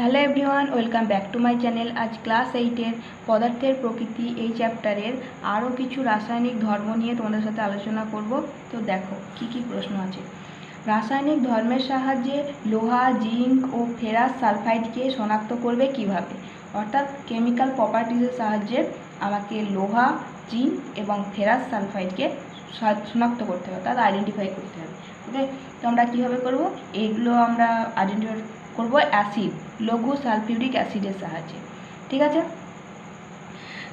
Hello everyone, welcome back to my channel. আজ class এইটের পদার্থের প্রকৃতি এই চ্যাপ্টারের আরও কিছু রাসায়নিক ধর্ম নিয়ে তোমাদের সাথে আলোচনা করব। তো দেখো, কি কি প্রশ্ন আছে। রাসায়নিক ধর্মের সাহায্যে লোহা, জিঙ্ক ও ফেরাস সালফাইডকে শনাক্ত করবে কীভাবে? অর্থাৎ কেমিক্যাল প্রপার্টিজের সাহায্যে আমাকে লোহা, জিঙ্ক এবং ফেরাস সালফাইডকে শনাক্ত করতে হবে, অর্থাৎ আইডেন্টিফাই করতে হবে। ওকে, তো আমরা কীভাবে করব? এইগুলো আমরা আইডেন্টিফাই করব অ্যাসিড। লঘু সালফিউরিক অ্যাসিডের সাহায্যে। ঠিক আছে?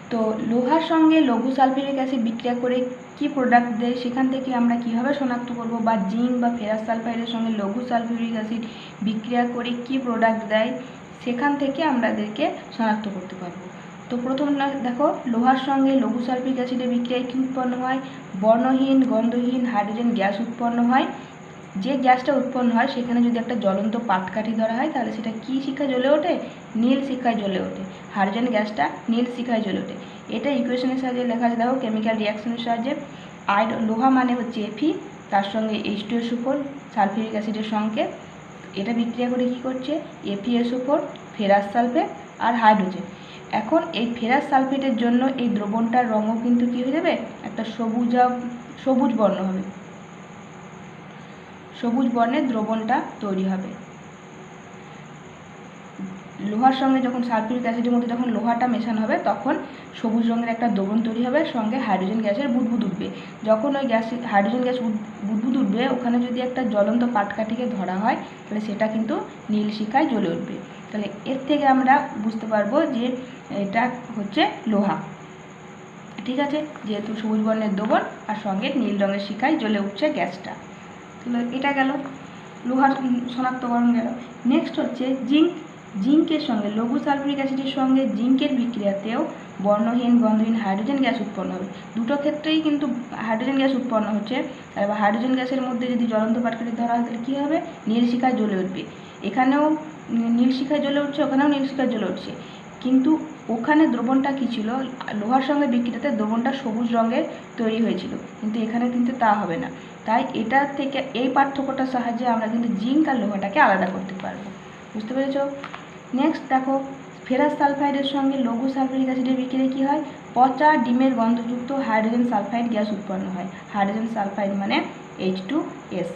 তো লোহার সঙ্গে লঘু সালফিউরিক অ্যাসিড বিক্রিয়া করে কি প্রোডাক্ট দেয়? সেখান থেকে আমরা কীভাবে শনাক্ত করব? বা জিঙ্ক বা ফেরাস সালফাইডের সঙ্গে লঘু সালফিউরিক অ্যাসিড বিক্রিয়া করে কি প্রোডাক্ট দেয়? সেখান থেকে আমাদেরকে শনাক্ত করতে পারব। তো প্রথম দেখো, লোহার সঙ্গে লঘু সালফিউরিক অ্যাসিডের বিক্রিয়ায় কী উৎপন্ন হয়? বর্ণহীন, গন্ধহীন, হাইড্রোজেন গ্যাস উৎপন্ন হয়। যে গ্যাসটা উৎপন্ন হয়, সেখানে যদি একটা জ্বলন্ত পাটকাঠি ধরা হয়, তাহলে সেটা কী শিখায় জ্বলে ওঠে? নীল শিখায় জ্বলে ওঠে। হাইড্রোজেন গ্যাসটা নীল শিখায় জ্বলে ওঠে। এটা ইকুয়েশনের সাহায্যে লেখা আছে। দেখো কেমিক্যাল রিয়াকশনের সাহায্যে। আইড লোহা মানে হচ্ছে এফি তার সঙ্গে এইচ টু ফোর সালফিউরিক অ্যাসিডের সঙ্গে। এটা বিক্রিয়া করে কী করছে? এপিএসও ফোর ফেরাস সালফেট আর হাইড্রোজেন এখন এই ফেরাস সালফেটের জন্য এই দ্রবণটার রঙও কিন্তু কী হয়ে যাবে? একটা সবুজা সবুজ বর্ণ হবে। সবুজ বর্ণের দ্রবণটা তৈরি হবে। লোহার সঙ্গে যখন সালফিউরিক অ্যাসিডের মধ্যে যখন লোহাটা মেশানো হবে, তখন সবুজ রঙের একটা দ্রবণ তৈরি হবে, সঙ্গে হাইড্রোজেন গ্যাসের বুদবুদ উঠবে। যখন ওই গ্যাস, হাইড্রোজেন গ্যাস বুদবুদ উঠবে, ওখানে যদি একটা জ্বলন্ত পাটকাঠিকে ধরা হয়, তাহলে সেটা কিন্তু নীল শিখায় জ্বলে উঠবে। তাহলে এর থেকে আমরা বুঝতে পারব যে এটা হচ্ছে লোহা। ঠিক আছে? যেহেতু সবুজ বর্ণের দ্রবণ, আর সঙ্গে নীল রঙের শিখায় জ্বলে উঠছে গ্যাসটা। এটা গেল লোহার শনাক্তকরণ গেল। নেক্সট হচ্ছে জিঙ্ক। জিঙ্কের সঙ্গে লঘু সালফিউরিক অ্যাসিডের সঙ্গে জিঙ্কের বিক্রিয়াতেও বর্ণহীন গন্ধহীন হাইড্রোজেন গ্যাস উৎপন্ন হবে। দুটো ক্ষেত্রেই কিন্তু হাইড্রোজেন গ্যাস উৎপন্ন হচ্ছে। এবার হাইড্রোজেন গ্যাসের মধ্যে যদি জ্বলন্ত পাটকাঠি ধরা হয় তাহলে কী হবে? নীল শিখায় জ্বলে উঠবে। এখানেও উম, নীল শিখায় জ্বলে উঠছে ওখানেও নীল শিখায় জ্বলে উঠছে। কিন্তু ওখানে দ্রবণটা কী ছিল? লোহার সঙ্গে বিক্রিয়াতে দ্রবণটা সবুজ রঙের তৈরি হয়েছিল, কিন্তু এখানে কিন্তু তা হবে না। তাই এটা থেকে এই পার্থক্যটার সাহায্যে আমরা কিন্তু জিঙ্ক আর লোহাটাকে আলাদা করতে পারব। বুঝতে পেরেছ? নেক্সট দেখো, ফেরাস সালফাইডের সঙ্গে লঘু সালফিউরিক অ্যাসিডের বিক্রিয়া কী হয়? পচা ডিমের গন্ধযুক্ত হাইড্রোজেন সালফাইড গ্যাস উৎপন্ন হয়। হাইড্রোজেন সালফাইড মানে এইচ টু এস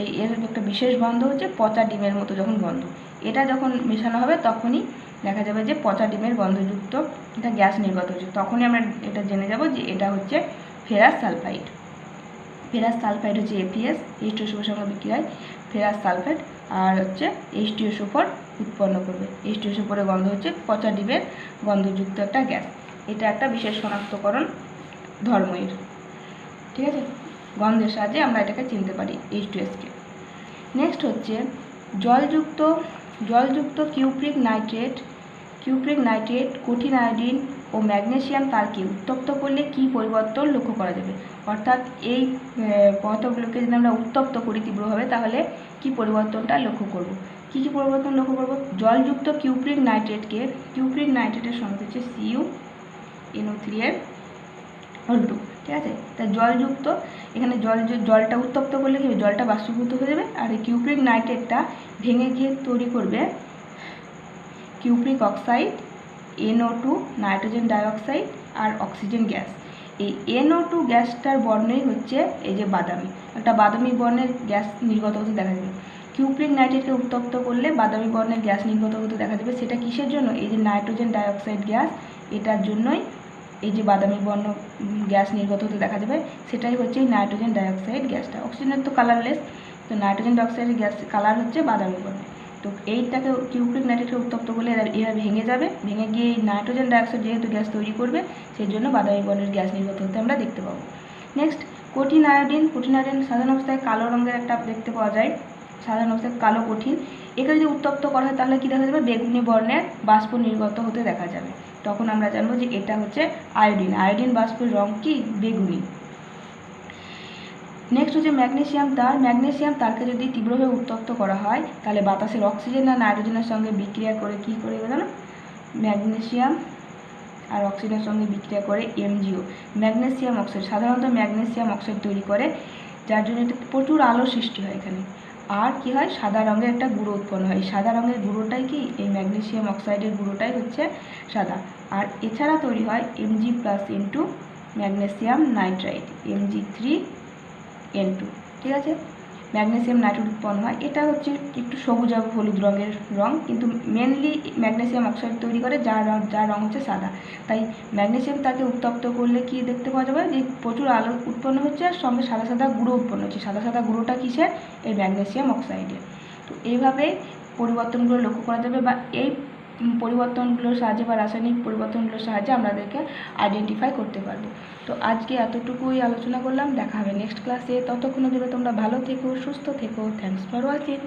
এই এর একটা বিশেষ গন্ধ হচ্ছে পচা ডিমের মতো যখন গন্ধ। এটা যখন মেশানো হবে তখনই দেখা যাবে যে পচা ডিমের গন্ধযুক্ত এটা গ্যাস নির্গত হচ্ছে। তখনই আমরা এটা জেনে যাব যে এটা হচ্ছে ফেরাস সালফাইড। ফেরাস সালফাইড হচ্ছে এপিএস এইচ টু সঙ্গে বিক্রি হয় ফেরাস সালফাইড আর হচ্ছে এইচ টু ফোর উৎপন্ন করবে। এইচ টু ফোরের গন্ধ হচ্ছে পচা ডিমের গন্ধযুক্ত একটা গ্যাস। এটা একটা বিশেষ শনাক্তকরণ ধর্ম এর। ঠিক আছে? গন্ধের সাহায্যে আমরা এটাকে চিনতে পারি এইচ টু এসকে নেক্সট হচ্ছে জলযুক্ত জলযুক্ত কিউপ্রিক নাইট্রেট কিউপ্রিক নাইট্রেট, কঠিন আয়োডিন ও ম্যাগনেসিয়াম তারকে উত্তপ্ত করলে কি পরিবর্তন লক্ষ্য করা যাবে? অর্থাৎ এই পদার্থগুলোকে যদি আমরা উত্তপ্ত করি তীব্রভাবে, তাহলে কি পরিবর্তনটা লক্ষ্য করব? কি কি পরিবর্তন লক্ষ্য করব? জলযুক্ত কিউপ্রিক নাইট্রেটকে, কিউপ্রিক নাইট্রেটের সঙ্গে হচ্ছে সিইউ এনও থ্রি এর উল্টো ঠিক আছে? তা জলযুক্ত এখানে জল জলটা উত্তপ্ত করলে কি জলটা বাষ্পীভূত হয়ে যাবে। আর এই কিউপ্রিক নাইট্রেটটা ভেঙে গিয়ে তৈরি করবে cupric oxide NO two nitrogen dioxide আর অক্সিজেন গ্যাস এই এনও টু গ্যাসটার বর্ণই হচ্ছে এই যে বাদামি। একটা বাদামি বর্ণের গ্যাস নির্গত হতে দেখা যাবে। কিউপ্রিক নাইট্রেটকে উত্তপ্ত করলে বাদামি বর্ণের গ্যাস নির্গত হতে দেখা যাবে। সেটা কিসের জন্য? এই যে নাইট্রোজেন ডাইঅক্সাইড গ্যাস এটার জন্যই এই যে বাদামি বর্ণ গ্যাস নির্গত হতে দেখা যাবে, সেটাই হচ্ছে এই নাইট্রোজেন ডাইঅক্সাইড গ্যাসটা। অক্সিজেনের তো কালারলেস, তো নাইট্রোজেন ডাইঅক্সাইডের গ্যাস কালার হচ্ছে বাদামি বর্ণ তো এইটাকে কিউক্রিক নাইট্রেটকে উত্তপ্ত করলে এরা এভাবে ভেঙে যাবে, ভেঙে গিয়ে এই নাইট্রোজেন ডাইঅক্সাইড যেহেতু গ্যাস তৈরি করবে, সেই জন্য বাদামি বর্ণের গ্যাস নির্গত হতে আমরা দেখতে পাবো। নেক্সট, কঠিন আয়োডিন কঠিন আয়োডিন সাধারণ অবস্থায় কালো রঙের একটা দেখতে পাওয়া যায়। সাধারণ অবস্থায় কালো কঠিন। একে যদি উত্তপ্ত করা হয়, তাহলে কী দেখা যাবে? বেগুনি বর্ণের বাষ্প নির্গত হতে দেখা যাবে। তখন আমরা জানব যে এটা হচ্ছে আয়োডিন। আয়োডিন বাষ্পের রং কি? বেগুনি। নেক্সট হচ্ছে ম্যাগনেশিয়াম তার। ম্যাগনেশিয়াম তারকে যদি তীব্রভাবে উত্তপ্ত করা হয়, তাহলে বাতাসের অক্সিজেন আর নাইট্রোজেনের সঙ্গে বিক্রিয়া করে কি করে জানো? ম্যাগনেশিয়াম আর অক্সিজেনের সঙ্গে বিক্রিয়া করে এমজিও। Magnesium oxide. সাধারণত ম্যাগনেশিয়াম অক্সাইড তৈরি করে, যার জন্য প্রচুর আলো সৃষ্টি হয় এখানে। আর কি হয়? সাদা রঙের একটা গুঁড়ো উৎপন্ন হয়। সাদা রঙের গুঁড়োটাই কি? এই ম্যাগনেসিয়াম অক্সাইডের গুঁড়োটাই হচ্ছে সাদা। আর এছাড়া তৈরি হয় Mg plus into magnesium nitrite Mg three N two ঠিক আছে? ম্যাগনেসিয়াম নাইট্রেট উৎপন্ন হয়। এটা হচ্ছে একটু সবুজ হলুদ রঙের রং, কিন্তু মেনলি ম্যাগনেসিয়াম অক্সাইড তৈরি করে, যার রং যার রং হচ্ছে সাদা। তাই ম্যাগনেসিয়াম তাকে উত্তপ্ত করলে কি দেখতে পাওয়া যাবে? যে প্রচুর আলো উৎপন্ন হচ্ছে আর সঙ্গে সাদা সাদা গুঁড়ো উৎপন্ন হচ্ছে। সাদা সাদা গুঁড়োটা কিসের? এই ম্যাগনেসিয়াম অক্সাইডের তো এইভাবে পরিবর্তনগুলো লক্ষ্য করা যাবে বা এই পরিবর্তনগুলোর সাহায্যে বা রাসায়নিক পরিবর্তনগুলোর সাহায্যে আমাদেরকে আইডেন্টিফাই করতে পারব। তো আজকে এতটুকুই আলোচনা করলাম, দেখা হবে নেক্সট ক্লাসে ততক্ষণ ধরে তোমরা ভালো থেকো, সুস্থ থেকো। Thanks for watching